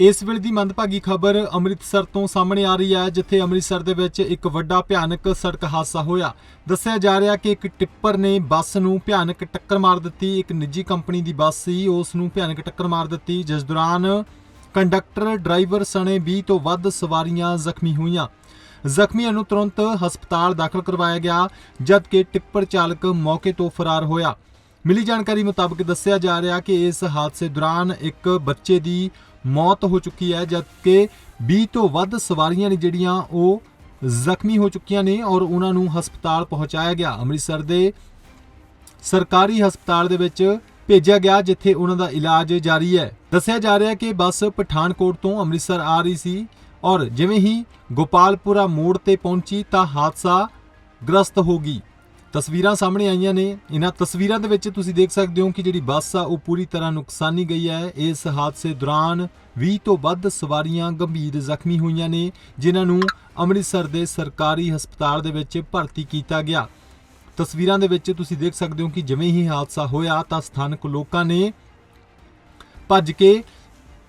ਇਸ ਵੇਲੇ ਦੀ ਮੰਦਭਾਗੀ ਖਬਰ ਅੰਮ੍ਰਿਤਸਰ ਤੋਂ ਸਾਹਮਣੇ ਆ ਰਹੀ ਹੈ, ਜਿੱਥੇ ਅੰਮ੍ਰਿਤਸਰ ਦੇ ਵਿੱਚ ਇੱਕ ਵੱਡਾ ਭਿਆਨਕ ਸੜਕ ਹਾਦਸਾ ਹੋਇਆ। ਦੱਸਿਆ ਜਾ ਰਿਹਾ ਕਿ ਇੱਕ ਟਿੱਪਰ ਨੇ ਬੱਸ ਨੂੰ ਭਿਆਨਕ ਟੱਕਰ ਮਾਰ ਦਿੱਤੀ। ਇੱਕ ਨਿੱਜੀ ਕੰਪਨੀ ਦੀ ਬੱਸ ਸੀ, ਉਸ ਨੂੰ ਭਿਆਨਕ ਟੱਕਰ ਮਾਰ ਦਿੱਤੀ, ਜਿਸ ਦੌਰਾਨ ਕੰਡਕਟਰ, ਡਰਾਈਵਰ ਸਣੇ 20 ਤੋਂ ਵੱਧ ਸਵਾਰੀਆਂ ਜ਼ਖਮੀ ਹੋਈਆਂ। ਜ਼ਖਮੀਆਂ ਨੂੰ ਤੁਰੰਤ ਹਸਪਤਾਲ ਦਾਖਲ ਕਰਵਾਇਆ ਗਿਆ, ਜਦਕਿ ਟਿੱਪਰ ਚਾਲਕ ਮੌਕੇ ਤੋਂ ਫਰਾਰ ਹੋਇਆ। ਮਿਲੀ ਜਾਣਕਾਰੀ ਮੁਤਾਬਕ ਦੱਸਿਆ ਜਾ ਰਿਹਾ ਕਿ ਇਸ ਹਾਦਸੇ ਦੌਰਾਨ ਇੱਕ ਬੱਚੇ ਦੀ ਮੌਤ ਹੋ ਚੁੱਕੀ ਹੈ, ਜਦਕਿ 20 ਤੋਂ ਵੱਧ ਸਵਾਰੀਆਂ ਨੇ ਜਿਹੜੀਆਂ ਉਹ ਜ਼ਖਮੀ ਹੋ ਚੁੱਕੀਆਂ ਨੇ ਔਰ ਉਹਨਾਂ ਨੂੰ ਹਸਪਤਾਲ ਪਹੁੰਚਾਇਆ ਗਿਆ। ਅੰਮ੍ਰਿਤਸਰ ਦੇ ਸਰਕਾਰੀ ਹਸਪਤਾਲ ਦੇ ਵਿੱਚ ਭੇਜਿਆ ਗਿਆ, ਜਿੱਥੇ ਉਹਨਾਂ ਦਾ ਇਲਾਜ ਜਾਰੀ ਹੈ। ਦੱਸਿਆ ਜਾ ਰਿਹਾ ਹੈ ਕਿ ਬੱਸ ਪਠਾਨਕੋਟ ਤੋਂ ਅੰਮ੍ਰਿਤਸਰ ਆ ਰਹੀ ਸੀ ਔਰ ਜਿਵੇਂ ਹੀ ਗੋਪਾਲਪੁਰਾ ਮੋੜ ਤੇ ਪਹੁੰਚੀ ਤਾਂ ਹਾਦਸਾ ਗ੍ਰਸਤ ਹੋ ਗਈ। ਤਸਵੀਰਾਂ ਸਾਹਮਣੇ ਆਈਆਂ ਨੇ। ਇਹਨਾਂ ਤਸਵੀਰਾਂ ਦੇ ਵਿੱਚ ਤੁਸੀਂ ਦੇਖ ਸਕਦੇ ਹੋ ਕਿ ਜਿਹੜੀ ਬੱਸ ਆ, ਉਹ ਪੂਰੀ ਤਰ੍ਹਾਂ ਨੁਕਸਾਨੀ ਗਈ ਹੈ। ਇਸ ਹਾਦਸੇ ਦੌਰਾਨ 20 ਤੋਂ ਵੱਧ ਸਵਾਰੀਆਂ ਗੰਭੀਰ ਜ਼ਖਮੀ ਹੋਈਆਂ ਨੇ, ਜਿਨ੍ਹਾਂ ਨੂੰ ਅੰਮ੍ਰਿਤਸਰ ਦੇ ਸਰਕਾਰੀ ਹਸਪਤਾਲ ਦੇ ਵਿੱਚ ਭਰਤੀ ਕੀਤਾ ਗਿਆ। ਤਸਵੀਰਾਂ ਦੇ ਵਿੱਚ ਤੁਸੀਂ ਦੇਖ ਸਕਦੇ ਹੋ ਕਿ ਜਿਵੇਂ ਹੀ ਹਾਦਸਾ ਹੋਇਆ, ਤਾਂ ਸਥਾਨਕ ਲੋਕਾਂ ਨੇ ਭੱਜ ਕੇ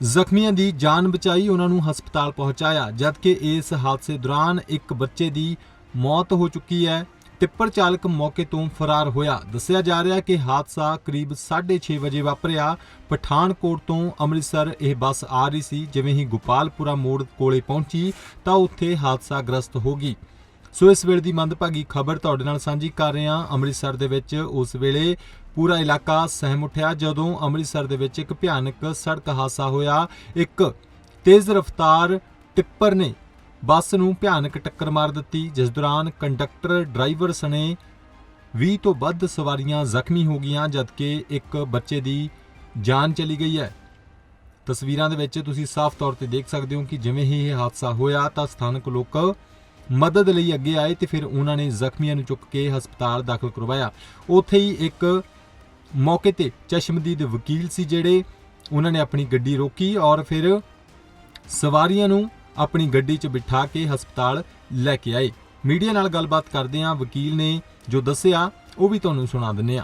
ਜ਼ਖਮੀਆਂ ਦੀ ਜਾਨ ਬਚਾਈ, ਉਹਨਾਂ ਨੂੰ ਹਸਪਤਾਲ ਪਹੁੰਚਾਇਆ। ਜਦਕਿ ਇਸ ਹਾਦਸੇ ਦੌਰਾਨ ਇੱਕ ਬੱਚੇ ਦੀ ਮੌਤ ਹੋ ਚੁੱਕੀ ਹੈ ਟਿੱਪਰ ਚਾਲਕ ਮੌਕੇ ਤੋਂ ਫਰਾਰ ਹੋਇਆ। ਦੱਸਿਆ ਜਾ ਰਿਹਾ ਕਿ ਹਾਦਸਾ ਕਰੀਬ 6:30 ਵਜੇ ਵਾਪਰਿਆ। ਪਠਾਨਕੋਟ ਤੋਂ ਅੰਮ੍ਰਿਤਸਰ ਇਹ ਬੱਸ ਆ ਰਹੀ ਸੀ, ਜਿਵੇਂ ਹੀ ਗੋਪਾਲਪੁਰਾ ਮੋੜ ਕੋਲੇ ਪਹੁੰਚੀ, ਤਾਂ ਉੱਥੇ ਹਾਦਸਾ ਗ੍ਰਸਤ ਹੋ ਗਈ। ਸੋ ਇਸ ਵੇਲੇ ਦੀ ਮੰਦਭਾਗੀ ਖਬਰ ਤੁਹਾਡੇ ਨਾਲ ਸਾਂਝੀ ਕਰ ਰਹੇ ਹਾਂ। ਅੰਮ੍ਰਿਤਸਰ ਦੇ ਵਿੱਚ ਉਸ ਵੇਲੇ ਪੂਰਾ ਇਲਾਕਾ ਸਹਿਮ ਉੱਠਿਆ, ਜਦੋਂ ਅੰਮ੍ਰਿਤਸਰ ਦੇ ਵਿੱਚ ਇੱਕ ਭਿਆਨਕ ਸੜਕ ਹਾਦਸਾ ਹੋਇਆ। ਇੱਕ ਤੇਜ਼ ਰਫ਼ਤਾਰ ਟਿੱਪਰ ਨੇ ਬੱਸ ਨੂੰ ਭਿਆਨਕ ਟੱਕਰ ਮਾਰ ਦਿੱਤੀ, ਜਿਸ ਦੌਰਾਨ ਕੰਡਕਟਰ ਡਰਾਈਵਰ ਸਣੇ 20 ਤੋਂ ਵੱਧ ਸਵਾਰੀਆਂ ਜ਼ਖਮੀ ਹੋ ਗਈਆਂ, ਜਦਕਿ ਇੱਕ ਬੱਚੇ ਦੀ ਜਾਨ ਚਲੀ ਗਈ ਹੈ। ਤਸਵੀਰਾਂ ਦੇ ਵਿੱਚ ਤੁਸੀਂ ਸਾਫ਼ ਤੌਰ ਤੇ ਦੇਖ ਸਕਦੇ ਹੋ ਕਿ ਜਿਵੇਂ ਹੀ ਇਹ ਹਾਦਸਾ ਹੋਇਆ, ਤਾਂ ਸਥਾਨਕ ਲੋਕ ਮਦਦ ਲਈ ਅੱਗੇ ਆਏ ਤੇ ਫਿਰ ਉਹਨਾਂ ਨੇ ਜ਼ਖਮੀਆਂ ਨੂੰ ਚੁੱਕ ਕੇ ਹਸਪਤਾਲ ਦਾਖਲ ਕਰਵਾਇਆ। ਉੱਥੇ ਹੀ ਇੱਕ ਮੌਕੇ ਤੇ ਚਸ਼ਮਦੀਦ ਵਕੀਲ ਸੀ ਜਿਹੜੇ ਉਹਨਾਂ ਨੇ ਆਪਣੀ ਗੱਡੀ ਰੋਕੀ ਔਰ ਫਿਰ ਸਵਾਰੀਆਂ ਨੂੰ ਆਪਣੀ ਗੱਡੀ 'ਚ ਬਿਠਾ ਕੇ ਹਸਪਤਾਲ ਲੈ ਕੇ ਆਏ। ਮੀਡੀਆ ਨਾਲ ਗੱਲਬਾਤ ਕਰਦਿਆਂ ਵਕੀਲ ਨੇ ਜੋ ਦੱਸਿਆ, ਉਹ ਵੀ ਤੁਹਾਨੂੰ ਸੁਣਾ ਦਿੰਨੇ ਆ